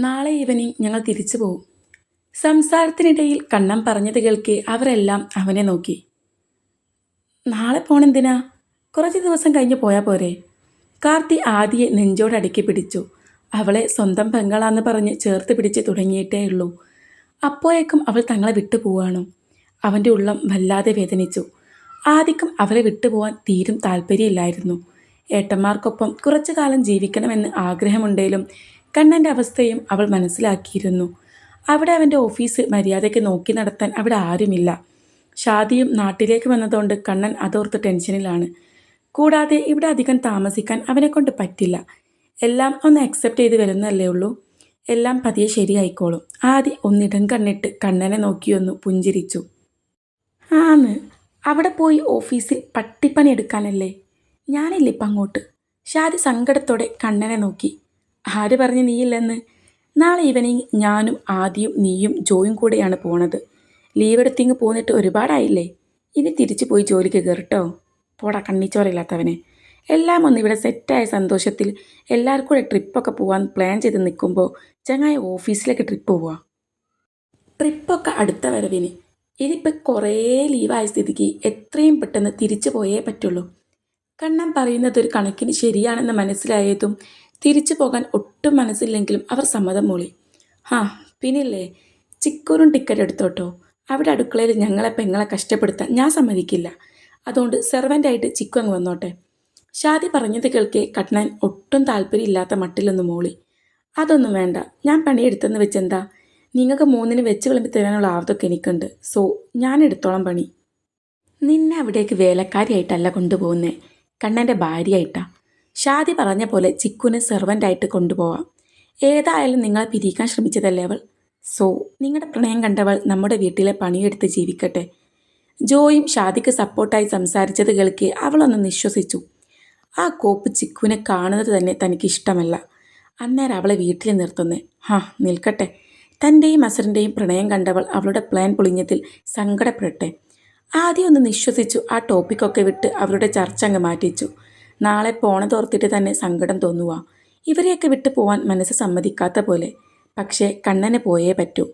നാളെ ഈവനിങ് ഞങ്ങൾ തിരിച്ചു പോകും സംസാരത്തിനിടയിൽ കണ്ണം പറഞ്ഞത് കേൾക്കെ അവരെല്ലാം അവനെ നോക്കി. നാളെ പോണെന്തിനാ? കുറച്ച് ദിവസം കഴിഞ്ഞ് പോയാൽ പോരെ. കാർത്തി ആദിയെ നെഞ്ചോടടുക്കി പിടിച്ചു. അവളെ സ്വന്തം പെങ്ങളാന്ന് പറഞ്ഞ് ചേർത്ത് പിടിച്ച് തുടങ്ങിയിട്ടേ ഉള്ളൂ. അപ്പോഴേക്കും അവൾ തങ്ങളെ വിട്ടു പോവാണോ. അവന്റെ ഉള്ളം വല്ലാതെ വേദനിച്ചു. ആദിക്കും അവരെ വിട്ടുപോകാൻ തീരും താല്പര്യമില്ലായിരുന്നു. ഏട്ടന്മാർക്കൊപ്പം കുറച്ചു കാലം ജീവിക്കണമെന്ന് ആഗ്രഹമുണ്ടെങ്കിലും കണ്ണന്റെ അവസ്ഥയും അവൾ മനസ്സിലാക്കിയിരുന്നു. അവിടെ അവന്റെ ഓഫീസ് മര്യാദയ്ക്ക് നോക്കി നടത്താൻ അവിടെ ആരുമില്ല. ഷാദിയും നാട്ടിലേക്ക് വന്നതുകൊണ്ട് കണ്ണൻ അതോർത്ത് ടെൻഷനിലാണ്. കൂടാതെ ഇവിടെ അധികം താമസിക്കാൻ അവനെ കൊണ്ട് പറ്റില്ല. എല്ലാം ഒന്ന് അക്സെപ്റ്റ് ചെയ്ത് വരുന്നല്ലേ ഉള്ളൂ. എല്ലാം പതിയെ ശരിയായിക്കോളും. ആദ്യം ഒന്നിടം കണ്ണിട്ട് കണ്ണനെ നോക്കിയൊന്നു പുഞ്ചിരിച്ചു. ആന്ന് അവിടെ പോയി ഓഫീസിൽ പട്ടിപ്പണി എടുക്കാനല്ലേ? ഞാനില്ല ഇപ്പം അങ്ങോട്ട് ഷാദി സങ്കടത്തോടെ കണ്ണനെ നോക്കി. ആര് പറഞ്ഞ് നീയില്ലെന്ന്? നാളെ ഈവനിങ് ഞാനും ആദ്യം നീയും ജോയും കൂടെയാണ് പോണത്. ലീവ് എടുത്തിങ്ങ് പോന്നിട്ട് ഒരുപാടായില്ലേ? ഇനി തിരിച്ചു പോയി ജോലിക്ക് കയറിട്ടോ പോടാ കണ്ണിച്ചോറില്ലാത്തവനെ. എല്ലാം ഒന്ന് ഇവിടെ സെറ്റായ സന്തോഷത്തിൽ എല്ലാവർക്കും കൂടെ ട്രിപ്പൊക്കെ പോകാൻ പ്ലാൻ ചെയ്ത് നിൽക്കുമ്പോൾ ചങ്ങായ ഓഫീസിലേക്ക് ട്രിപ്പ് പോവുക ട്രിപ്പൊക്കെ അടുത്ത വരവിന്. ഇതിപ്പോൾ കുറേ ലീവായ സ്ഥിതിക്ക് എത്രയും പെട്ടെന്ന് തിരിച്ചു പോയേ പറ്റുള്ളൂ. കണ്ണം പറയുന്നത് ഒരു കണക്കിന് ശരിയാണെന്ന് മനസ്സിലായതും തിരിച്ചു പോകാൻ ഒട്ടും മനസ്സില്ലെങ്കിലും അവർ സമ്മതം മൂളി. ഹാ പിന്നില്ലേ? ചിക്കൂരും ടിക്കറ്റ് എടുത്തോട്ടോ? അവിടെ അടുക്കളയിൽ ഞങ്ങളെ പെങ്ങളെ കഷ്ടപ്പെടുത്താൻ ഞാൻ സമ്മതിക്കില്ല. അതുകൊണ്ട് സെർവന്റായിട്ട് ചിക്കു അങ്ങ് വന്നോട്ടെ. ഷാദി പറഞ്ഞത് കേൾക്കെ കട്നാൻ ഒട്ടും താല്പര്യമില്ലാത്ത മട്ടിലൊന്ന് മൂളി. അതൊന്നും വേണ്ട. ഞാൻ പണിയെടുത്തെന്ന് വെച്ചെന്താ? നിങ്ങൾക്ക് മൂന്നിന് വെച്ച് വിളമ്പി തരാനുള്ള ആവതൊക്കെ എനിക്കുണ്ട്. സോ ഞാൻ എടുത്തോളം പണി. നിന്നെ അവിടേക്ക് വേലക്കാരിയായിട്ടല്ല കൊണ്ടുപോകുന്നേ. കണ്ണന്റെ ഭാര്യയായിട്ടാ. ഷാദി പറഞ്ഞ പോലെ ചിക്കുനെ സെർവന്റായിട്ട് കൊണ്ടുപോവാം. ഏതായാലും നിങ്ങളെ പിരിക്കാൻ ശ്രമിച്ചതല്ലേ അവൾ? സോ നിങ്ങളുടെ പ്രണയം കണ്ടവൾ നമ്മുടെ വീട്ടിലെ പണിയെടുത്ത് ജീവിക്കട്ടെ. ജോയും ഷാദിക്ക് സപ്പോർട്ടായി സംസാരിച്ചത് കേൾക്കെ അവളൊന്ന് നിശ്വസിച്ചു. ആ കോപ്പ് ചിക്കുവിനെ കാണുന്നത് തന്നെ തനിക്ക് ഇഷ്ടമല്ല. അന്നേരം അവളെ വീട്ടിൽ നിർത്തുന്നേ. ഹാ നിൽക്കട്ടെ. തന്റെയും അസുരന്റെയും പ്രണയം കണ്ടവൾ അവളുടെ പ്ലാൻ പൊളിഞ്ഞതിൽ സങ്കടപ്പെടട്ടെ. ആദ്യം ഒന്ന് നിശ്വസിച്ചു ആ ടോപ്പിക്കൊക്കെ വിട്ട് അവരുടെ ചർച്ച അങ്ങ് മാറ്റിച്ചു. നാളെ പോണതോർത്തിട്ട് തന്നെ സങ്കടം തോന്നുക ഇവരെയൊക്കെ വിട്ടു പോവാൻ മനസ്സ് സമ്മതിക്കാത്ത പോലെ. പക്ഷേ കണ്ണനെ പോയേ പറ്റൂ.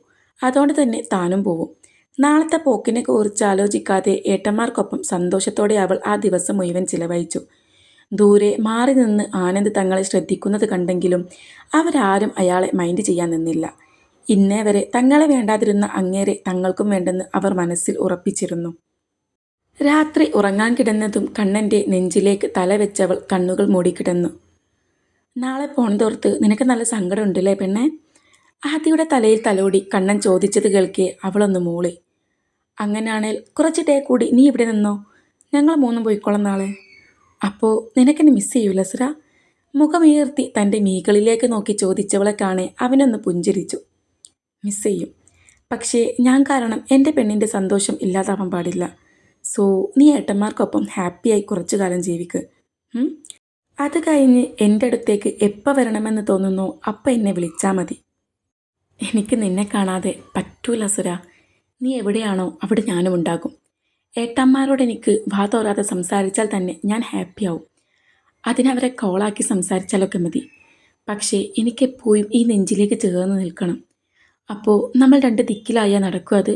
അതുകൊണ്ട് തന്നെ താനും പോവും. നാളത്തെ പോക്കിനെ കുറിച്ച് ആലോചിക്കാതെ ഏട്ടന്മാർക്കൊപ്പം സന്തോഷത്തോടെ അവൾ ആ ദിവസം മുഴുവൻ ചിലവഴിച്ചു. ദൂരെ മാറി നിന്ന് ആനന്ദ് തങ്ങളെ ശ്രദ്ധിക്കുന്നത് കണ്ടെങ്കിലും അവരാരും അയാളെ മൈൻഡ് ചെയ്യാൻ നിന്നില്ല. ഇന്നേ വരെ തങ്ങളെ വേണ്ടാതിരുന്ന അങ്ങേരെ തങ്ങൾക്കും വേണ്ടെന്ന് അവർ മനസ്സിൽ ഉറപ്പിച്ചിരുന്നു. രാത്രി ഉറങ്ങാൻ കിടന്നതും കണ്ണന്റെ നെഞ്ചിലേക്ക് തല വെച്ചവൾ കണ്ണുകൾ മൂടിക്കിടന്നു നാളെ പോണതോർത്ത് നിനക്ക് നല്ല സങ്കടമുണ്ടല്ലേ പെണ്ണെ? ആദ്യയുടെ തലയിൽ തലോടി കണ്ണൻ ചോദിച്ചത് കേൾക്കേ അവളൊന്ന് മൂളി. അങ്ങനെയാണേൽ കുറച്ച് ഡേ കൂടി നീ ഇവിടെ നിന്നോ? ഞങ്ങൾ മൂന്നും പോയിക്കോളാം നാളെ. അപ്പോൾ നിനക്കെന്നെ മിസ് ചെയ്യൂല സുര മുഖമുയർത്തി തന്റെ മീകളിലേക്ക് നോക്കി ചോദിച്ചവളെ കാണെ അവനൊന്ന് പുഞ്ചിരിച്ചു. മിസ് ചെയ്യും. പക്ഷേ ഞാൻ കാരണം എന്റെ പെണ്ണിന്റെ സന്തോഷം ഇല്ലാതാവാൻ പാടില്ല. സോ നീ ഏട്ടന്മാർക്കൊപ്പം ഹാപ്പിയായി കുറച്ചു കാലം ജീവിക്ക്? അത് കഴിഞ്ഞ് എന്റെ അടുത്തേക്ക് എപ്പോൾ വരണമെന്ന് തോന്നുന്നു അപ്പം എന്നെ വിളിച്ചാൽ മതി. എനിക്ക് നിന്നെ കാണാതെ പറ്റൂല സുര. നീ എവിടെയാണോ അവിടെ ഞാനും ഉണ്ടാകും. ഏട്ടന്മാരോട് എനിക്ക് വാ തോരാതെ സംസാരിച്ചാൽ തന്നെ ഞാൻ ഹാപ്പിയാവും. അതിനവരെ കോളാക്കി സംസാരിച്ചാലൊക്കെ മതി. പക്ഷേ എനിക്കെപ്പോഴും ഈ നെഞ്ചിലേക്ക് ചേർന്ന് നിൽക്കണം. അപ്പോൾ നമ്മൾ രണ്ട് ദിക്കിലായാൽ നടക്കുക അത്.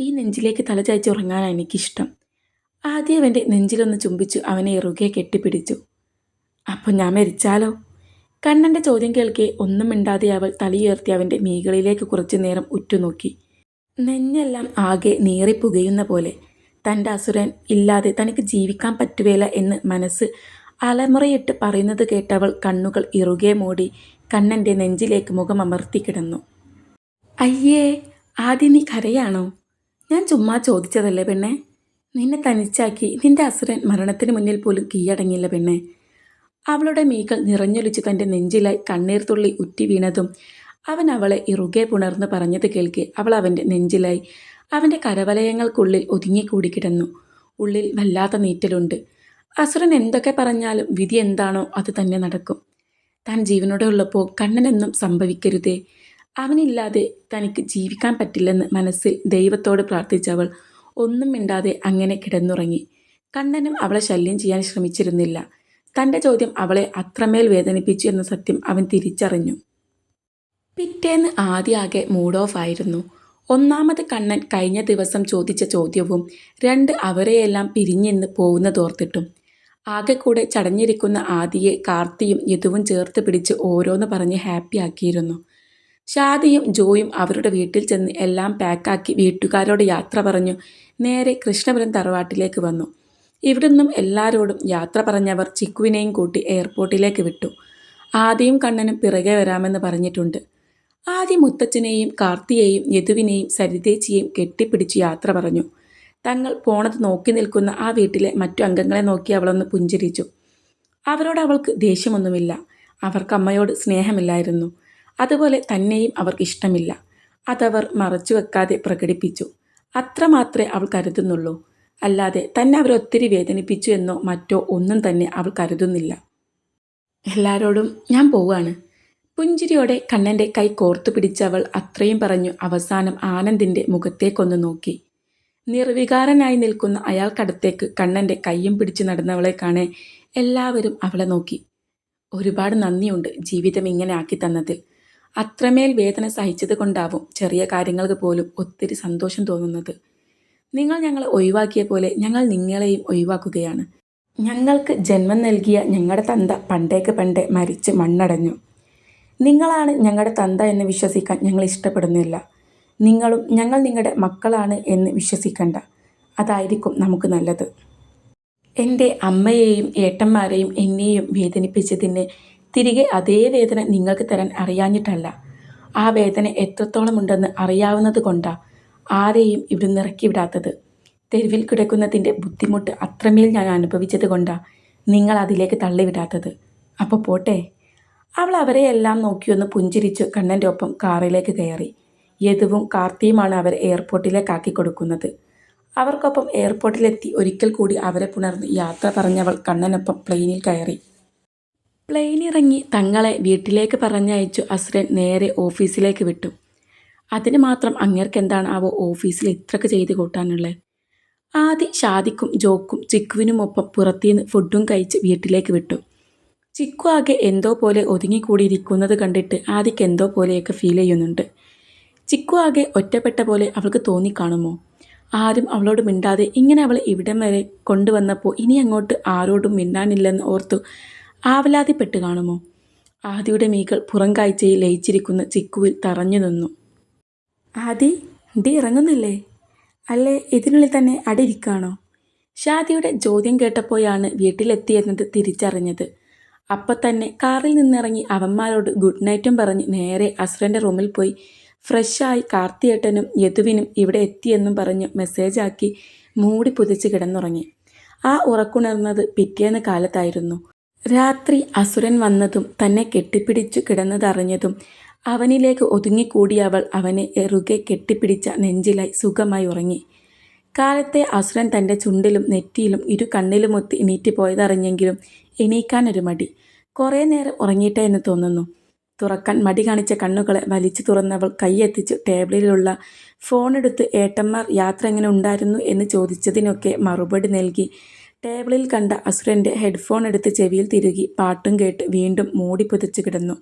ഈ നെഞ്ചിലേക്ക് തലചായ്ച്ച് ഉറങ്ങാനാണ് എനിക്കിഷ്ടം. ആദ്യം അവന്റെ നെഞ്ചിലൊന്ന് ചുംബിച്ചു അവനെ ഇറുകെ കെട്ടിപ്പിടിച്ചു. അപ്പോൾ ഞാൻ മരിച്ചാലോ? കണ്ണന്റെ ചോദ്യം കേൾക്കെ ഒന്നും മിണ്ടാതെ അവൾ തലയുയർത്തി അവന്റെ മീകളിലേക്ക് കുറച്ചു നേരം ഉറ്റുനോക്കി. നെഞ്ഞെല്ലാം ആകെ നീറിപ്പുകയുന്ന പോലെ. തന്റെ അസുരൻ ഇല്ലാതെ തനിക്ക് ജീവിക്കാൻ പറ്റുകയില്ല എന്ന് മനസ്സ് അലമുറയിട്ട് പറയുന്നത് കേട്ടവൾ കണ്ണുകൾ ഇറുകെ മൂടി കണ്ണന്റെ നെഞ്ചിലേക്ക് മുഖം അമർത്തി കിടന്നു. അയ്യേ ആദ്യം നീ കരയാണോ? ഞാൻ ചുമ്മാ ചോദിച്ചതല്ലേ പെണ്ണെ. നിന്നെ തനിച്ചാക്കി നിന്റെ അസുരൻ മരണത്തിന് മുന്നിൽ പോലും കീഴടങ്ങിയില്ല പെണ്ണെ. അവളുടെ മീകൾ നിറഞ്ഞൊലിച്ച് തന്റെ നെഞ്ചിലായി കണ്ണീർ തുള്ളി ഉറ്റി വീണതും അവൻ അവളെ ഇറുകെ പുണർന്ന് പറഞ്ഞത് കേൾക്കെ അവൾ അവന്റെ നെഞ്ചിലായി അവന്റെ കരവലയങ്ങൾക്കുള്ളിൽ ഒതുങ്ങിക്കൂടി കിടന്നു. ഉള്ളിൽ വല്ലാത്ത നീറ്റലുണ്ട്. അസുരൻ എന്തൊക്കെ പറഞ്ഞാലും വിധി എന്താണോ അത് തന്നെ നടക്കും. താൻ ജീവനോടെ ഉള്ളപ്പോൾ കണ്ണനെന്നും സംഭവിക്കരുതേ. അവനില്ലാതെ തനിക്ക് ജീവിക്കാൻ പറ്റില്ലെന്ന് മനസ്സിൽ ദൈവത്തോട് പ്രാർത്ഥിച്ചവൾ ഒന്നും മിണ്ടാതെ അങ്ങനെ കിടന്നുറങ്ങി. കണ്ണനും അവളെ ശല്യം ചെയ്യാൻ ശ്രമിച്ചിരുന്നില്ല. തന്റെ ചോദ്യം അവളെ അത്രമേൽ വേദനിപ്പിച്ചു എന്ന സത്യം അവൻ തിരിച്ചറിഞ്ഞു. പിറ്റേന്ന് ആദ്യാകെ മൂഡ് ഓഫ് ആയിരുന്നു. ഒന്നാമത് കണ്ണൻ കഴിഞ്ഞ ദിവസം ചോദിച്ച ചോദ്യവും രണ്ട് അവരെയെല്ലാം പിരിഞ്ഞെന്ന് പോകുന്നതോർത്തിട്ടും ആകെ കൂടെ ചടഞ്ഞിരിക്കുന്ന ആദിയെ കാർത്തിയും യദുവും ചേർത്ത് പിടിച്ച് ഓരോന്ന് പറഞ്ഞ് ഹാപ്പിയാക്കിയിരുന്നു ഷാദിയും ജോയും അവരുടെ വീട്ടിൽ ചെന്ന് എല്ലാം പാക്കാക്കി വീട്ടുകാരോട് യാത്ര പറഞ്ഞു. നേരെ കൃഷ്ണപുരം തറവാട്ടിലേക്ക് വന്നു. ഇവിടുന്നും എല്ലാവരോടും യാത്ര പറഞ്ഞവർ ചിക്കുവിനെയും കൂട്ടി എയർപോർട്ടിലേക്ക് വിട്ടു. ആദിയും കണ്ണനും പിറകെ വരാമെന്ന് പറഞ്ഞിട്ടുണ്ട്. ആദ്യം മുത്തച്ഛനെയും കാർത്തിയെയും യദുവിനെയും സരിതേച്ചിയെയും കെട്ടിപ്പിടിച്ച് യാത്ര പറഞ്ഞു. തങ്ങൾ പോണത് നോക്കി നിൽക്കുന്ന ആ വീട്ടിലെ മറ്റു അംഗങ്ങളെ നോക്കി അവളൊന്ന് പുഞ്ചിരിച്ചു. അവരോട് അവൾക്ക് ദേഷ്യമൊന്നുമില്ല. അവർക്കമ്മയോട് സ്നേഹമില്ലായിരുന്നു. അതുപോലെ തന്നെയും അവർക്ക് ഇഷ്ടമില്ല. അതവർ മറച്ചു വെക്കാതെ പ്രകടിപ്പിച്ചു. അത്രമാത്രമേ അവൾ കരുതുന്നുള്ളൂ. അല്ലാതെ തന്നെ അവരൊത്തിരി വേദനിപ്പിച്ചു എന്നോ മറ്റോ ഒന്നും തന്നെ അവൾ കരുതുന്നില്ല. എല്ലാരോടും ഞാൻ പോവാണ്. പുഞ്ചിരിയോടെ കണ്ണന്റെ കൈ കോർത്തു പിടിച്ചവൾ അത്രയും പറഞ്ഞു അവസാനം ആനന്ദിന്റെ മുഖത്തേക്കൊന്ന് നോക്കി. നിർവികാരനായി നിൽക്കുന്ന അയാൾക്കടുത്തേക്ക് കണ്ണന്റെ കയ്യും പിടിച്ച് നടന്നവളെ കാണേ എല്ലാവരും അവളെ നോക്കി. ഒരുപാട് നന്ദിയുണ്ട് ജീവിതം ഇങ്ങനെ ആക്കി തന്നതിൽ. അത്രമേൽ വേദന സഹിച്ചത് കൊണ്ടാവും ചെറിയ കാര്യങ്ങൾക്ക് പോലും ഒത്തിരി സന്തോഷം തോന്നുന്നത്. നിങ്ങൾ ഞങ്ങളെ ഒഴിവാക്കിയ പോലെ ഞങ്ങൾ നിങ്ങളെയും ഒഴിവാക്കുകയാണ്. ഞങ്ങൾക്ക് ജന്മം നൽകിയ ഞങ്ങളുടെ തന്ത പണ്ടേക്ക് പണ്ടേ മരിച്ച് മണ്ണടഞ്ഞു. നിങ്ങളാണ് ഞങ്ങളുടെ തന്ത എന്ന് വിശ്വസിക്കാൻ ഞങ്ങൾ ഇഷ്ടപ്പെടുന്നില്ല. നിങ്ങളും ഞങ്ങൾ നിങ്ങളുടെ മക്കളാണ് എന്ന് വിശ്വസിക്കണ്ട. അതായിരിക്കും നമുക്ക് നല്ലത്. എന്റെ അമ്മയെയും ഏട്ടന്മാരെയും എന്നെയും വേദനിപ്പിച്ചതിന് തിരികെ അതേ വേദന നിങ്ങൾക്ക് തരാൻ അറിയാഞ്ഞിട്ടല്ല. ആ വേദന എത്രത്തോളം ഉണ്ടെന്ന് അറിയാവുന്നത് കൊണ്ടാണ് ആരെയും ഇവിടുന്ന് ഇറക്കി വിടാത്തത്. തെരുവിൽ കിടക്കുന്നതിന്റെ ബുദ്ധിമുട്ട് അത്രമേൽ ഞാൻ അനുഭവിച്ചത് കൊണ്ടാണ് നിങ്ങൾ അതിലേക്ക് തള്ളിവിടാത്തത്. അപ്പോൾ പോട്ടെ. അവൾ അവരെയെല്ലാം നോക്കിയൊന്ന് പുഞ്ചിരിച്ച് കണ്ണന്റെ ഒപ്പം കാറിലേക്ക് കയറി. യദുവും കാർത്തിയുമാണ് അവരെ എയർപോർട്ടിലേക്ക് ആക്കി കൊടുക്കുന്നത്. അവർക്കൊപ്പം എയർപോർട്ടിലെത്തി ഒരിക്കൽ കൂടി അവരെ പുണർന്ന് യാത്ര പറഞ്ഞവൾ കണ്ണനൊപ്പം പ്ലെയിനിൽ കയറി. പ്ലെയിനിറങ്ങി തങ്ങളെ വീട്ടിലേക്ക് പറഞ്ഞയച്ചു അസുരൻ നേരെ ഓഫീസിലേക്ക് വിട്ടു. അതിന് മാത്രം അങ്ങേർക്ക് എന്താണ് ഓഫീസിൽ ഇത്രക്ക് ചെയ്ത് കൂട്ടാനുള്ളത്? ആദ്യ ഷാദിക്കും ജോക്കും ചിക്കുവിനുമൊപ്പം പുറത്തുനിന്ന് ഫുഡും കഴിച്ച് വീട്ടിലേക്ക് വിട്ടു. ചിക്കു ആകെ എന്തോ പോലെ ഒതുങ്ങിക്കൂടിയിരിക്കുന്നത് കണ്ടിട്ട് ആദിക്ക് എന്തോ പോലെയൊക്കെ ഫീൽ ചെയ്യുന്നുണ്ട്. ചിക്കു ആകെ ഒറ്റപ്പെട്ട പോലെ അവൾക്ക് തോന്നിക്കാണുമോ? ആരും അവളോട് മിണ്ടാതെ ഇങ്ങനെ അവളെ ഇവിടം വരെ കൊണ്ടുവന്നപ്പോൾ ഇനി അങ്ങോട്ട് ആരോടും മിണ്ടാനില്ലെന്ന് ഓർത്തു ആവലാതിപ്പെട്ട് കാണുമോ? ആദിയുടെ മീകൾ പുറം കാഴ്ചയിൽ ലയിച്ചിരിക്കുന്ന ചിക്കുവിൽ തറഞ്ഞു നിന്നു. ആദി ഡി ഇറങ്ങുന്നില്ലേ? അല്ലേ ഇതിനുള്ളിൽ തന്നെ അടിയിരിക്കാണോ ഷാദിയുടെ ചോദ്യം കേട്ടപ്പോഴാണ് വീട്ടിലെത്തിയെന്നത് തിരിച്ചറിഞ്ഞത്. അപ്പം തന്നെ കാറിൽ നിന്നിറങ്ങി അവന്മാരോട് ഗുഡ് നൈറ്റും പറഞ്ഞ് നേരെ അസുരന്റെ റൂമിൽ പോയി ഫ്രഷായി കാർത്തിയേട്ടനും യദുവിനും ഇവിടെ എത്തിയെന്നും പറഞ്ഞ് മെസ്സേജാക്കി മൂടി പുതിച്ച് കിടന്നുറങ്ങി. ആ ഉറക്കുണർന്നത് പിറ്റേന്ന് കാലത്തായിരുന്നു. രാത്രി അസുരൻ വന്നതും തന്നെ കെട്ടിപ്പിടിച്ചു കിടന്നതറിഞ്ഞതും അവനിലേക്ക് ഒതുങ്ങിക്കൂടിയ അവൾ അവനെ എറുകെ കെട്ടിപ്പിടിച്ച നെഞ്ചിലായി സുഖമായി ഉറങ്ങി. കാലത്തെ അസുരൻ തന്റെ ചുണ്ടിലും നെറ്റിയിലും ഇരു കണ്ണിലുമൊത്തി എണീറ്റ് പോയതറിഞ്ഞെങ്കിലും എണീക്കാനൊരു മടി. കുറേ നേരം ഉറങ്ങിയിട്ടേ എന്ന് തോന്നുന്നു. തുറക്കാൻ മടി കാണിച്ച കണ്ണുകളെ വലിച്ചു തുറന്നവൾ കൈയെത്തിച്ച് ടേബിളിലുള്ള ഫോണെടുത്ത് ഏട്ടന്മാർ യാത്ര എങ്ങനെ ഉണ്ടായിരുന്നു എന്ന് ചോദിച്ചതിനൊക്കെ മറുപടി നൽകി. ടേബിളിൽ കണ്ട അസുരന്റെ ഹെഡ്ഫോൺ എടുത്ത് ചെവിയിൽ തിരുകി പാട്ടും കേട്ട് വീണ്ടും മൂടി പുതച്ചു കിടന്നു.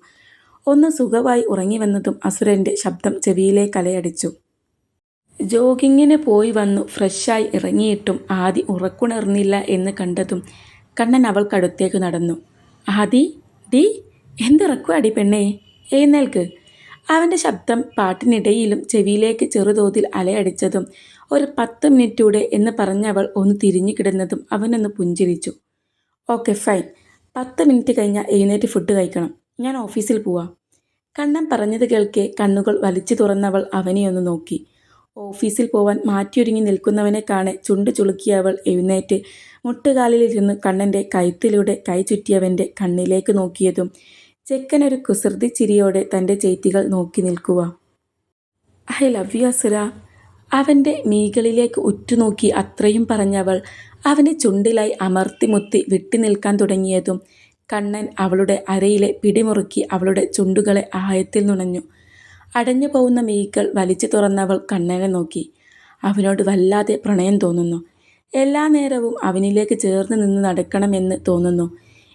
ഒന്ന് സുഖമായി ഉറങ്ങി വന്നതും അസുരന്റെ ശബ്ദം ചെവിയിലെ കലയടിച്ചു. ജോഗിങ്ങിന് പോയി വന്നു ഫ്രഷായി ഇറങ്ങിയിട്ടും ആദി ഉറക്കുണർന്നില്ല എന്ന് കണ്ടതും കണ്ണൻ അവൾക്കടുത്തേക്ക് നടന്നു. ആദി ഡി എന്തിറക്കുവാടി പെണ്ണേ? എഴുന്നേൽക്ക്. അവന്റെ ശബ്ദം പാട്ടിനിടയിലും ചെവിയിലേക്ക് ചെറുതോതിൽ അലയടിച്ചതും ഒരു പത്ത് മിനിറ്റൂടെ എന്ന് പറഞ്ഞവൾ ഒന്ന് തിരിഞ്ഞു കിടന്നതും അവനൊന്ന് പുഞ്ചിരിച്ചു. Okay fine. പത്ത് മിനിറ്റ് കഴിഞ്ഞാൽ എഴുന്നേറ്റ് ഫുഡ് കഴിക്കണം. ഞാൻ ഓഫീസിൽ പോവാം. കണ്ണൻ പറഞ്ഞത് കേൾക്കെ കണ്ണുകൾ വലിച്ചു തുറന്നവൾ അവനെ ഒന്ന് നോക്കി. ഓഫീസിൽ പോവാൻ മാറ്റിയൊരുങ്ങി നിൽക്കുന്നവനെ കാണെ ചുണ്ട് ചുളുക്കിയ അവൾ എഴുന്നേറ്റ് മുട്ടുകാലിലിരുന്ന് കണ്ണന്റെ കഴുത്തിലൂടെ കൈ ചുറ്റിയവന്റെ കണ്ണിലേക്ക് നോക്കിയതും ചെക്കനൊരു കുസൃതി ചിരിയോടെ തന്റെ ചേത്തികൾ നോക്കി നിൽക്കുക ഐ ലവ് യു അസുര. അവന്റെ മീകളിലേക്ക് ഉറ്റുനോക്കി അത്രയും പറഞ്ഞവൾ അവനെ ചുണ്ടിലായി അമർത്തിമുത്തി വിട്ടി നിൽക്കാൻ തുടങ്ങിയതും കണ്ണൻ അവളുടെ അരയിലെ പിടിമുറുക്കി അവളുടെ ചുണ്ടുകളെ ആയത്തിൽ നുണഞ്ഞു. അടഞ്ഞു പോകുന്ന മീകൾ വലിച്ചു തുറന്നവൾ കണ്ണനെ നോക്കി. അവനോട് വല്ലാതെ പ്രണയം തോന്നുന്നു. എല്ലാ നേരവും അവനിലേക്ക് ചേർന്ന് നിന്ന് നടക്കണമെന്ന് തോന്നുന്നു.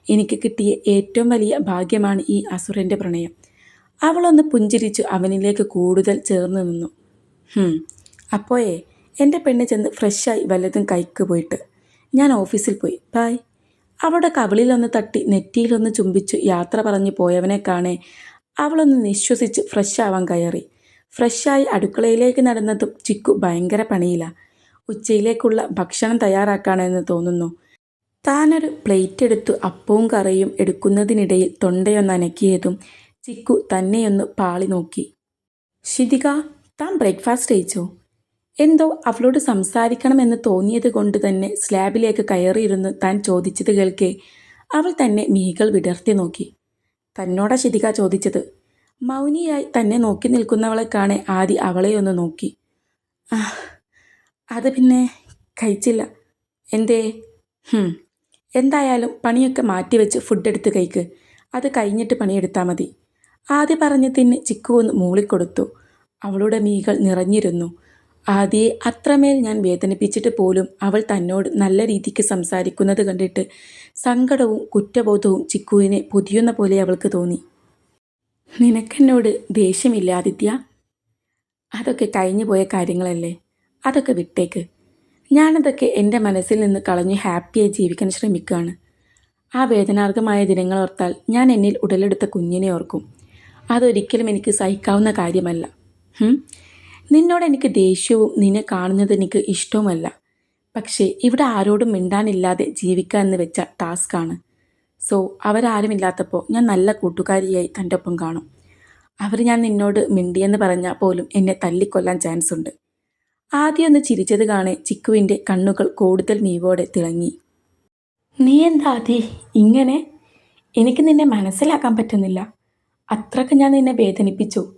എനിക്ക് കിട്ടിയ ഏറ്റവും വലിയ ഭാഗ്യമാണ് ഈ അസുരന്റെ പ്രണയം. അവളൊന്ന് പുഞ്ചിരിച്ചു അവനിലേക്ക് കൂടുതൽ ചേർന്ന് നിന്നു. അപ്പോയേ എന്റെ പെണ്ണ് ചെന്ന് ഫ്രഷായി വല്ലതും കൈക്ക് പോയിട്ട് ഞാൻ ഓഫീസിൽ പോയി ബായ് അവളുടെ കവിളിലൊന്ന് തട്ടി നെറ്റിയിലൊന്ന് ചുംബിച്ചു യാത്ര പറഞ്ഞു പോയവനെ കാണേ അവളൊന്ന് നിശ്വസിച്ച് ഫ്രഷാവാൻ കയറി. ഫ്രഷായി അടുക്കളയിലേക്ക് നടന്നതും ചിക്കു ഭയങ്കര പണിയില്ല ഉച്ചയിലേക്കുള്ള ഭക്ഷണം തയ്യാറാക്കാണെന്ന് തോന്നുന്നു. താനൊരു പ്ലേറ്റ് എടുത്തു അപ്പവും കറിയും എടുക്കുന്നതിനിടയിൽ തൊണ്ടയൊന്ന് അനക്കിയതും ചിക്കു തന്നെയൊന്ന് പാളി നോക്കി. ശിതിക താൻ ബ്രേക്ക്ഫാസ്റ്റ് കഴിച്ചോ? എന്തോ അവളോട് സംസാരിക്കണമെന്ന് തോന്നിയത് കൊണ്ട് തന്നെ സ്ലാബിലേക്ക് കയറിയിരുന്ന് താൻ ചോദിച്ചത് കേൾക്കെ അവൾ തന്നെ മീകൾ വിടർത്തി നോക്കി. തന്നോടാ ശിതിക ചോദിച്ചത്. മൗനിയായി തന്നെ നോക്കി നിൽക്കുന്നവളെ കാണെ ആദി അവളെ ഒന്ന് നോക്കി. അത് പിന്നെ കഴിച്ചില്ല. എന്തേ? എന്തായാലും പണിയൊക്കെ മാറ്റിവെച്ച് ഫുഡ് എടുത്ത് കഴിക്ക്. അത് കഴിഞ്ഞിട്ട് പണിയെടുത്താൽ മതി. ആദ്യ പറഞ്ഞതിന് ചിക്കു ഒന്ന് മൂളിക്കൊടുത്തു. അവളുടെ മീകൾ നിറഞ്ഞിരുന്നു. ആദ്യയെ അത്രമേൽ ഞാൻ വേദനിപ്പിച്ചിട്ട് പോലും അവൾ തന്നോട് നല്ല രീതിക്ക് സംസാരിക്കുന്നത് കണ്ടിട്ട് സങ്കടവും കുറ്റബോധവും ചിക്കുവിനെ പൊതിയുന്ന പോലെ അവൾക്ക് തോന്നി. നിനക്കെന്നോട് ദേഷ്യമില്ല ആദിത്യ? അതൊക്കെ കഴിഞ്ഞു പോയ കാര്യങ്ങളല്ലേ? അതൊക്കെ വിട്ടേക്ക്. ഞാനതൊക്കെ എന്റെ മനസ്സിൽ നിന്ന് കളഞ്ഞ് ഹാപ്പിയായി ജീവിക്കാൻ ശ്രമിക്കുകയാണ്. ആ വേദനാർഹമായ ദിനങ്ങൾ ഓർത്താൽ ഞാൻ എന്നിൽ ഉടലെടുത്ത കുഞ്ഞിനെ ഓർക്കും. അതൊരിക്കലും എനിക്ക് സഹിക്കാവുന്ന കാര്യമല്ല. നിന്നോട് എനിക്ക് ദേഷ്യവും നിന്നെ കാണുന്നത് എനിക്ക് ഇഷ്ടവുമല്ല. പക്ഷേ ഇവിടെ ആരോടും മിണ്ടാനില്ലാതെ ജീവിക്കുക എന്ന് വെച്ച ടാസ്ക്കാണ് സോ അവരാരുമില്ലാത്തപ്പോൾ ഞാൻ നല്ല കൂട്ടുകാരിയായി തന്റെ ഒപ്പം കാണും. അവർ ഞാൻ നിന്നോട് മിണ്ടിയെന്ന് പറഞ്ഞാൽ പോലും എന്നെ തല്ലിക്കൊല്ലാൻ ചാൻസ് ഉണ്ട്. ആദ്യം ഒന്ന് ചിരിച്ചത് കാണെ ചിക്കുവിന്റെ കണ്ണുകൾ കൂടുതൽ നീവോടെ തിളങ്ങി. നീ എന്താ ആദി? ഇങ്ങനെ? എനിക്ക് നിന്നെ മനസ്സിലാക്കാൻ പറ്റുന്നില്ല. അത്രയ്ക്ക് ഞാൻ നിന്നെ വേദനിപ്പിച്ചു.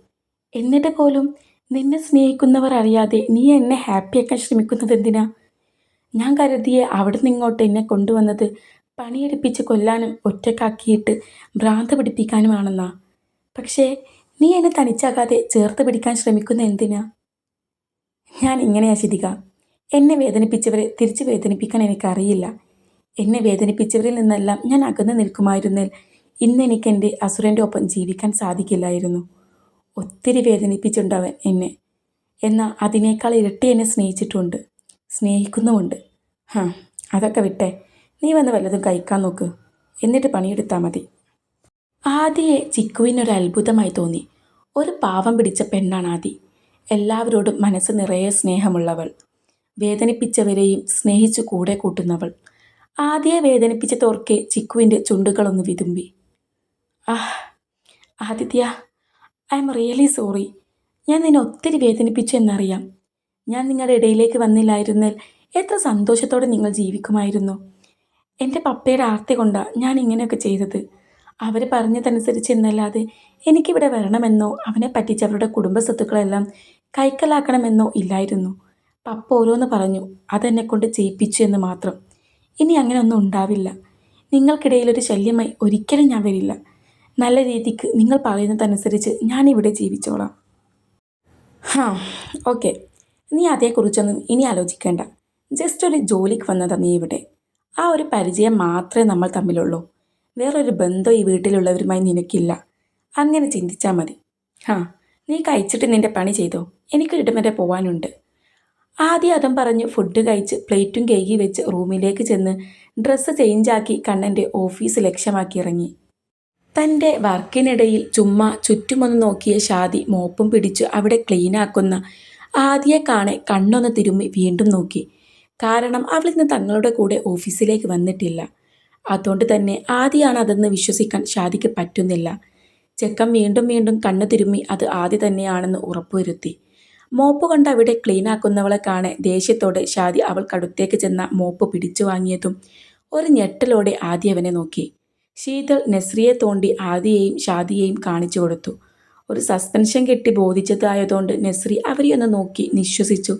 എന്നിട്ട് പോലും നിന്നെ സ്നേഹിക്കുന്നവർ അറിയാതെ നീ എന്നെ ഹാപ്പിയാക്കാൻ ശ്രമിക്കുന്നത് എന്തിനാ? ഞാൻ കരുതിയെ അവിടെ നിന്നിങ്ങോട്ട് എന്നെ കൊണ്ടുവന്നത് പണിയെടുപ്പിച്ച് കൊല്ലാനും ഒറ്റക്കാക്കിയിട്ട് ഭ്രാന്ത് പിടിപ്പിക്കാനുമാണെന്നാ. പക്ഷേ നീ എന്നെ തനിച്ചാകാതെ ചേർത്ത് പിടിക്കാൻ ശ്രമിക്കുന്ന എന്തിനാ? ഞാൻ ഇങ്ങനെയാ ശിതിക എന്നെ വേദനിപ്പിച്ചവരെ തിരിച്ച് വേദനിപ്പിക്കാൻ എനിക്കറിയില്ല. എന്നെ വേദനിപ്പിച്ചവരിൽ നിന്നെല്ലാം ഞാൻ അകന്നു നിൽക്കുമായിരുന്നേൽ ഇന്ന് എനിക്ക് എന്റെ അസുരന്റെ ഒപ്പം ജീവിക്കാൻ സാധിക്കില്ലായിരുന്നു. ഒത്തിരി വേദനിപ്പിച്ചിട്ടുണ്ടവൻ എന്നെ. എന്നാൽ അതിനേക്കാൾ ഇരട്ടി എന്നെ സ്നേഹിച്ചിട്ടുണ്ട്. സ്നേഹിക്കുന്നുമുണ്ട്. ഹാ അതൊക്കെ വിട്ടെ. നീ വന്ന് വല്ലതും കഴിക്കാൻ നോക്ക്. എന്നിട്ട് പണിയെടുത്താൽ മതി. ആദിയെ ചിക്കുവിനൊരു അത്ഭുതമായി തോന്നി. ഒരു പാവം പിടിച്ച പെണ്ണാണ് ആദി. എല്ലാവരോടും മനസ്സ് നിറയെ സ്നേഹമുള്ളവൾ. വേദനിപ്പിച്ചവരെയും സ്നേഹിച്ചു കൂടെ കൂട്ടുന്നവൾ. ആദിയെ വേദനിപ്പിച്ച തോർക്കെ ചിക്കുവിന്റെ ചുണ്ടുകളൊന്ന് വിതുമ്പി. ആഹ് Aditya I am really sorry. ഞാൻ നിന്നെ ഒത്തിരി വേദനിപ്പിച്ചു എന്നറിയാം. ഞാൻ നിങ്ങളുടെ ഇടയിലേക്ക് വന്നില്ലായിരുന്നാൽ എത്ര സന്തോഷത്തോടെ നിങ്ങൾ ജീവിക്കുമായിരുന്നു. എന്റെ പപ്പയുടെ ആർത്തി കൊണ്ടാണ് ഞാൻ ഇങ്ങനെയൊക്കെ ചെയ്തത്. അവർ പറഞ്ഞതനുസരിച്ച് എന്നല്ലാതെ എനിക്കിവിടെ വരണമെന്നോ അവനെ പറ്റിച്ച് അവരുടെ കുടുംബ സ്വത്തുക്കളെല്ലാം കൈക്കലാക്കണമെന്നോ ഇല്ലായിരുന്നു. പപ്പ ഓരോന്ന് പറഞ്ഞു അതെന്നെ കൊണ്ട് ചെയ്യിപ്പിച്ചു എന്ന് മാത്രം. ഇനി അങ്ങനെ ഒന്നും ഉണ്ടാവില്ല. നിങ്ങൾക്കിടയിലൊരു ശല്യമായി ഒരിക്കലും ഞാൻ വരില്ല. നല്ല രീതിക്ക് നിങ്ങൾ പറയുന്നതനുസരിച്ച് ഞാനിവിടെ ജീവിച്ചോളാം. ഹാ ഓക്കെ. നീ അതേക്കുറിച്ചൊന്നും ഇനി ആലോചിക്കേണ്ട. ജസ്റ്റ് ഒരു ജോലിക്ക് വന്നതാ നീ ഇവിടെ. ആ ഒരു പരിചയം മാത്രമേ നമ്മൾ തമ്മിലുള്ളൂ. വേറൊരു ബന്ധം ഈ വീട്ടിലുള്ളവരുമായി നിനക്കില്ല. അങ്ങനെ ചിന്തിച്ചാൽ മതി. ഹാ. നീ കഴിച്ചിട്ട് നിന്റെ പണി ചെയ്തോ? എനിക്കൊരിടം വരെ പോവാനുണ്ട്. ആദ്യം അതും പറഞ്ഞ് ഫുഡ് കഴിച്ച് പ്ലേറ്റും കേകി വെച്ച് റൂമിലേക്ക് ചെന്ന് ഡ്രസ്സ് ചേഞ്ചാക്കി കണ്ണന്റെ ഓഫീസ് ലക്ഷ്യമാക്കി ഇറങ്ങി. തന്റെ വർക്കിനിടയിൽ ചുമ്മാ ചുറ്റുമൊന്ന് നോക്കിയ ഷാദി മോപ്പും പിടിച്ച് അവിടെ ക്ലീനാക്കുന്ന ആദ്യ കാണെ കണ്ണൊന്ന് തിരുമ്മി വീണ്ടും നോക്കി. കാരണം അവൾ ഇന്ന് തങ്ങളുടെ കൂടെ ഓഫീസിലേക്ക് വന്നിട്ടില്ല. അതുകൊണ്ട് തന്നെ ആദിയാണ് അതെന്ന് വിശ്വസിക്കാൻ ഷാദിക്ക് പറ്റുന്നില്ല. ചെക്കൻ വീണ്ടും വീണ്ടും കണ്ണു തിരുമ്മി അത് ആദ്യ തന്നെയാണെന്ന് ഉറപ്പുവരുത്തി. മോപ്പ് കണ്ട് അവിടെ ക്ലീനാക്കുന്നവളെ കാണെ ദേഷ്യത്തോടെ ഷാദി അവൾക്കടുത്തേക്ക് ചെന്ന മോപ്പ് പിടിച്ചു വാങ്ങിയതും ഒരു ഞെട്ടലോടെ ആദ്യ അവനെ നോക്കി. ശീതൾ നസ്രിയെ തോണ്ടി ആദിയെയും ഷാദിയെയും കാണിച്ചു കൊടുത്തു. ഒരു സസ്പെൻഷൻ കെട്ടി ബോധിച്ചതായതുകൊണ്ട് നസ്രി അവരെയൊന്ന് നോക്കി നിശ്വസിച്ചു.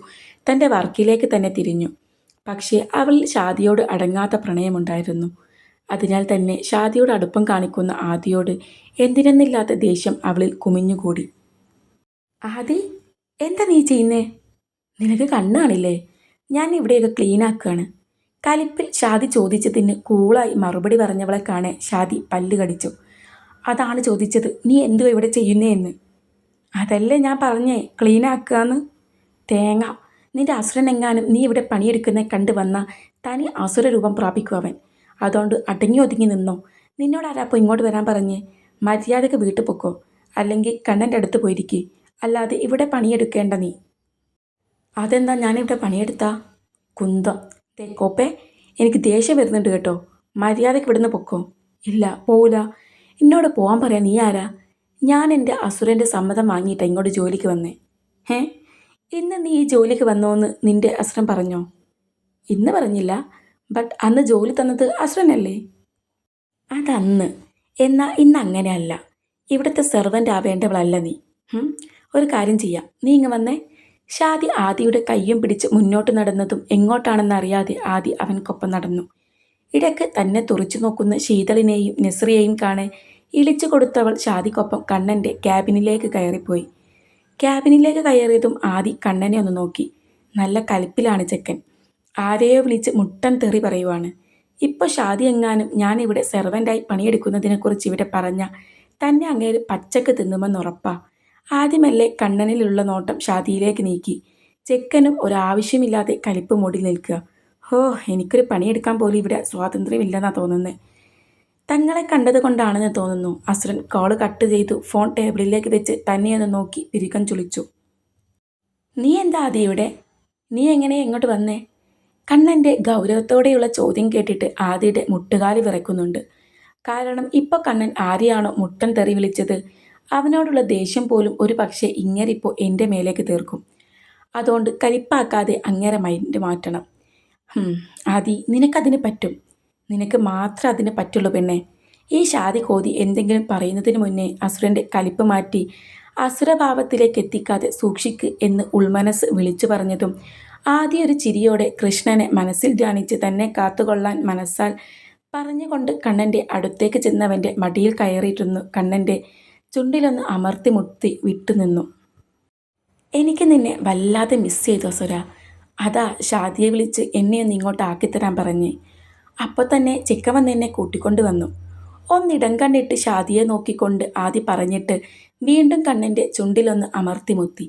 തന്റെ വർക്കിലേക്ക് തന്നെ തിരിഞ്ഞു. പക്ഷേ അവളിൽ ഷാദിയോട് അടങ്ങാത്ത പ്രണയമുണ്ടായിരുന്നു. അതിനാൽ തന്നെ ഷാദിയോട് അടുപ്പം കാണിക്കുന്ന ആദിയോട് എന്തിനെന്നില്ലാത്ത ദേഷ്യം അവളിൽ കുമിഞ്ഞുകൂടി. ആദി എന്താ നീ ചെയ്യുന്നേ? നിനക്ക് കണ്ണാണില്ലേ? ഞാൻ ഇവിടെയൊക്കെ ക്ലീൻ ആക്കുകയാണ്. കലിപ്പിൽ ഷാദി ചോദിച്ചതിന് കൂളായി മറുപടി പറഞ്ഞവളെ കാണെ ഷാദി പല്ല് കടിച്ചു. അതാണ് ചോദിച്ചത്. നീ എന്തുവാ ഇവിടെ ചെയ്യുന്നേ എന്ന്? അതല്ലേ ഞാൻ പറഞ്ഞേ ക്ലീൻ ആക്കുകയെന്ന്. തേങ്ങ നിന്റെ അസുരനെങ്ങാനും നീ ഇവിടെ പണിയെടുക്കുന്ന കണ്ടു വന്ന തനി അസുര രൂപം പ്രാപിക്കും അവൻ അതുകൊണ്ട് അടങ്ങി ഒതുങ്ങി നിന്നോ. നിന്നോട് ആരാപ്പോൾ ഇങ്ങോട്ട് വരാൻ പറഞ്ഞേ? മര്യാദയ്ക്ക് വീട്ടിൽ പൊക്കോ. അല്ലെങ്കിൽ കണ്ണന്റെ അടുത്ത് പോയിരിക്കേ. അല്ലാതെ ഇവിടെ പണിയെടുക്കേണ്ട നീ. അതെന്താ ഞാനിവിടെ പണിയെടുത്താ? കുന്തം. തേക്കോപ്പേ കോപ്പേ എനിക്ക് ദേഷ്യം വരുന്നുണ്ട് കേട്ടോ. മര്യാദയ്ക്ക് ഇവിടുന്ന് പൊക്കോ. ഇല്ല പോവില്ല എന്നോട് പോകാൻ പറയാം നീ ആരാ? ഞാൻ എന്റെ അസുരന്റെ സമ്മതം വാങ്ങിയിട്ട് ഇങ്ങോട്ട് ജോലിക്ക് വന്നേ. ഏ ഇന്ന് നീ ഈ ജോലിക്ക് വന്നോന്ന് നിന്റെ അസുരൻ പറഞ്ഞോ? ഇന്ന് പറഞ്ഞില്ല. ബട്ട് അന്ന് ജോലി തന്നത് അശ്വനല്ലേ? അതന്ന്. എന്നാൽ ഇന്ന് അങ്ങനെയല്ല ഇവിടുത്തെ സെർവന്റ് ആവേണ്ടവളല്ല നീ. ഒരു കാര്യം ചെയ്യാം. നീ ഇങ്ങ് വന്നേ. ഷാദി ആദിയുടെ കയ്യും പിടിച്ച് മുന്നോട്ട് നടന്നതും എങ്ങോട്ടാണെന്ന് അറിയാതെ ആദി അവൻക്കൊപ്പം നടന്നു. ഇടയ്ക്ക് തന്നെ തുറച്ചു നോക്കുന്ന ശീതളിനെയും നെസ്രിയെയും കാണെ ഇളിച്ചു കൊടുത്തവൾ ഷാദിക്കൊപ്പം കണ്ണന്റെ ക്യാബിനിലേക്ക് കയറിപ്പോയി. ക്യാബിനിലേക്ക് കയറിയതും ആദി കണ്ണനെ ഒന്ന് നോക്കി. നല്ല കലിപ്പിലാണ് ചെക്കൻ. ആരെയോ വിളിച്ച് മുട്ടൻ തെറി പറയുവാണ്. ഇപ്പോൾ ഷാദി എങ്ങാനും ഞാനിവിടെ സെർവന്റായി പണിയെടുക്കുന്നതിനെക്കുറിച്ച് ഇവിടെ പറഞ്ഞ തന്നെ അങ്ങേര് പച്ചക്ക് തിന്നുമെന്ന് ഉറപ്പാ ആദ്യമല്ലേ കണ്ണനിലുള്ള നോട്ടം ഷാദിയിലേക്ക് നീക്കി. ചെക്കനും ഒരാവശ്യമില്ലാതെ കലിപ്പ് മൂടി നിൽക്കുക. ഹോ എനിക്കൊരു പണിയെടുക്കാൻ പോലും ഇവിടെ സ്വാതന്ത്ര്യമില്ലെന്നാണ് തോന്നുന്നത് തങ്ങളെ കണ്ടത് കൊണ്ടാണെന്ന് തോന്നുന്നു. അസുരൻ കോൾ കട്ട് ചെയ്തു ഫോൺ ടേബിളിലേക്ക് വെച്ച് തന്നെയൊന്ന് നോക്കി പിരികം ചുളിച്ചു. നീ എന്താ അതിയുടെ നീ എങ്ങനെ എങ്ങോട്ട് വന്നേ? കണ്ണന്റെ ഗൗരവത്തോടെയുള്ള ചോദ്യം കേട്ടിട്ട് ആദിയുടെ മുട്ടുകാലി വിറയ്ക്കുന്നുണ്ട്. കാരണം ഇപ്പോൾ കണ്ണൻ ആരെയാണോ മുട്ടൻ തെറി വിളിച്ചത്? അവനോടുള്ള ദേഷ്യം പോലും ഒരു പക്ഷേ ഇങ്ങേരിപ്പോൾ എന്റെ മേലേക്ക് തീർക്കും. അതുകൊണ്ട് കലിപ്പാക്കാതെ അങ്ങേരെ മൈൻഡ് മാറ്റണം. ആദി നിനക്കതിന് പറ്റും. നിനക്ക് മാത്രം അതിന് പറ്റുള്ളൂ പെണ്ണെ. ഈ ഷാദി കോതി എന്തെങ്കിലും പറയുന്നതിന് മുന്നേ അസുരന്റെ കലിപ്പ് മാറ്റി അസുരഭാവത്തിലേക്ക് എത്തിക്കാതെ സൂക്ഷിക്ക് എന്ന് ഉൾമനസ് വിളിച്ചു പറഞ്ഞതും ആദ്യ ഒരു ചിരിയോടെ കൃഷ്ണനെ മനസ്സിൽ ധ്യാനിച്ച് തന്നെ കാത്തുകൊള്ളാൻ മനസ്സാൽ പറഞ്ഞുകൊണ്ട് കണ്ണന്റെ അടുത്തേക്ക് ചെന്നവന്റെ മടിയിൽ കയറിയിരുന്നു. കണ്ണന്റെ ചുണ്ടിലൊന്ന് അമർത്തി മുട്ടി വിട്ടുനിന്നു എനിക്ക് നിന്നെ വല്ലാതെ മിസ് ചെയ്തു അസുര. അതാ ഷാദിയെ വിളിച്ച് എന്നെ ഒന്ന് ഇങ്ങോട്ട് ആക്കിത്തരാൻ പറഞ്ഞ്. അപ്പോൾ തന്നെ ചിക്കവൻ എന്നെ കൂട്ടിക്കൊണ്ട് വന്നു. ഒന്നിടം കണ്ടിട്ട് ഷാദിയെ നോക്കിക്കൊണ്ട് ആദ്യ പറഞ്ഞിട്ട് വീണ്ടും കണ്ണന്റെ ചുണ്ടിലൊന്ന് അമർത്തി മുത്തി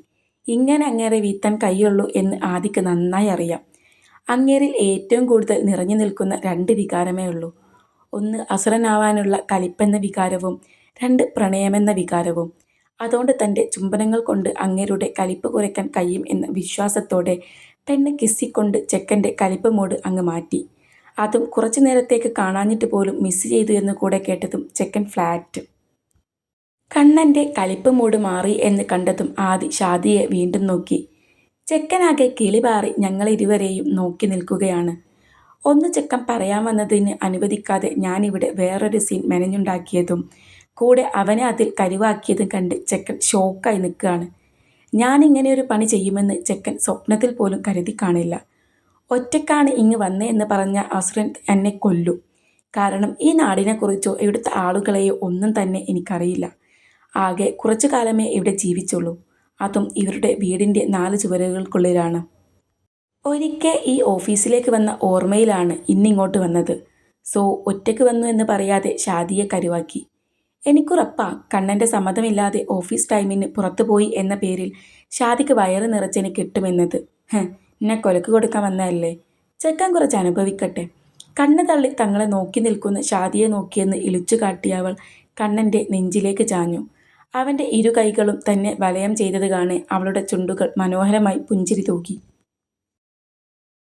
ഇങ്ങനെ അങ്ങേരെ വീത്താൻ കഴിയുള്ളൂ എന്ന് ആദിക്ക് നന്നായി അറിയാം. അങ്ങേരിൽ ഏറ്റവും കൂടുതൽ നിറഞ്ഞു നിൽക്കുന്ന രണ്ട് വികാരമേ ഉള്ളൂ. ഒന്ന് അസുരനാവാനുള്ള കലിപ്പെന്ന വികാരവും രണ്ട് പ്രണയമെന്ന വികാരവും. അതുകൊണ്ട് തന്റെ ചുംബനങ്ങൾ കൊണ്ട് അങ്ങേരുടെ കലിപ്പ് കുറയ്ക്കാൻ കഴിയും എന്ന വിശ്വാസത്തോടെ പെണ്ണ് കിസ്സിക്കൊണ്ട് ചെക്കന്റെ കലിപ്പ് മോഡ് അങ്ങ് മാറ്റി. അതും കുറച്ചു നേരത്തേക്ക് കാണാഞ്ഞിട്ട് പോലും മിസ് ചെയ്തു എന്ന് കൂടെ കേട്ടതും ചെക്കൻ ഫ്ലാറ്റ്. കണ്ണന്റെ കളിപ്പ് മൂട് മാറി എന്ന് കണ്ടതും ആദി ഷാദിയെ വീണ്ടും നോക്കി. ചെക്കനാകെ കിളിപാറി ഞങ്ങളിരുവരെയും നോക്കി നിൽക്കുകയാണ്. ഒന്ന് ചെക്കൻ പറയാൻ വന്നതിന് അനുവദിക്കാതെ ഞാനിവിടെ വേറൊരു സീൻ മെനഞ്ഞുണ്ടാക്കിയതും കൂടെ അവനെ അതിൽ കരുവാക്കിയതും കണ്ട് ചെക്കൻ ഷോക്കായി നിൽക്കുകയാണ്. ഞാനിങ്ങനെ ഒരു പണി ചെയ്യുമെന്ന് ചെക്കൻ സ്വപ്നത്തിൽ പോലും കരുതി കാണില്ല. ഒറ്റക്കാണ് ഇങ്ങ് വന്നേ എന്ന് പറഞ്ഞ അസുരൻ എന്നെ കൊല്ലും. കാരണം ഈ നാടിനെക്കുറിച്ചോ ഇവിടുത്തെ ആളുകളെയോ ഒന്നും തന്നെ എനിക്കറിയില്ല. ആകെ കുറച്ചു കാലമേ ഇവിടെ ജീവിച്ചുള്ളൂ. അതും ഇവരുടെ വീടിന്റെ നാല് ചുവരുകൾക്കുള്ളിലാണ്. ഒരിക്കൽ ഈ ഓഫീസിലേക്ക് വന്ന ഓർമ്മയിലാണ് ഇന്നിങ്ങോട്ട് വന്നത്. സോ ഒറ്റയ്ക്ക് വന്നു എന്ന് പറയാതെ ഷാദിയെ കരുവാക്കി. എനിക്കുറപ്പാ കണ്ണന്റെ സമ്മതമില്ലാതെ ഓഫീസ് ടൈമിന് പുറത്തുപോയി എന്ന പേരിൽ ഷാദിക്ക് വയറ് നിറച്ചെന് കിട്ടുമെന്നത്. എന്നെ കൊലക്ക് കൊടുക്കാൻ വന്നതല്ലേ? ചെക്കൻ കുറച്ച് അനുഭവിക്കട്ടെ. കണ്ണ് തള്ളി തങ്ങളെ നോക്കി നിൽക്കുന്ന ഷാദിയെ നോക്കിയെന്ന് ഇളിച്ചു കാട്ടിയവൾ കണ്ണന്റെ നെഞ്ചിലേക്ക് ചാഞ്ഞു. അവന്റെ ഇരു കൈകളും തന്നെ വലയം ചെയ്തത് കാണെ അവളുടെ ചുണ്ടുകൾ മനോഹരമായി പുഞ്ചിരി തൂക്കി